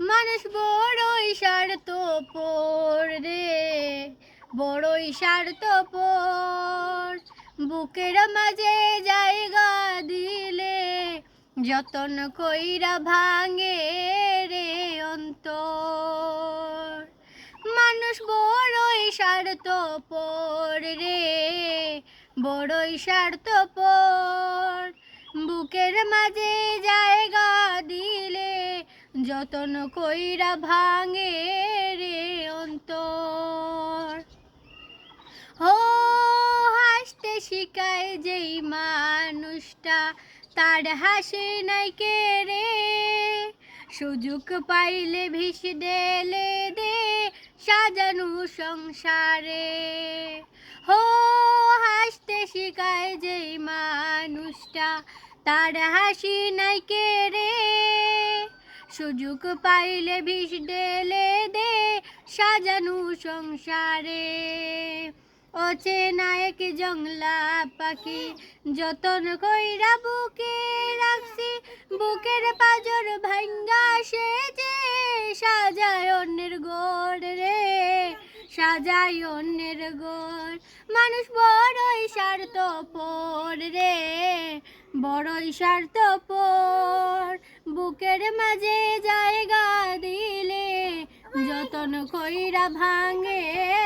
মানুষ বড়ই স্বার্থপর রে। বড়ই স্বার্থপর। বুকের মাঝে জায়গা দিলে যতন কইরা ভাঙে রে অন্তর। মানুষ বড়ই স্বার্থপর রে। বড়ই স্বার্থপর। বুকের মাঝে যতন কইরা ভাঙে রে অন্তর। ও হাসতে শিখায় যেই মানুষটা, তার হাসি নাই কে রে? সুযোগ পাইলে ভিস দেলে দে সাজানো সংসারে। হো, হাসতে শিখায় যেই মানুষটা, তার হাসি নাই কে রে? সুযোগ পাইলে বিষ ডেলে দে, সাজানু সংসারে। অচেনা এক জংলা পাখি যতন কইরা বুকে রাখছি, বুকের পাজর ভাঙ্গা সে যে সাজায় অন্যের গোড় রে, সাজায় অন্যের গোড়। মানুষ বড়ই স্বার্থপর রে, বড়ই স্বার্থপর। বুকের মাঝে কইরা ভাঙে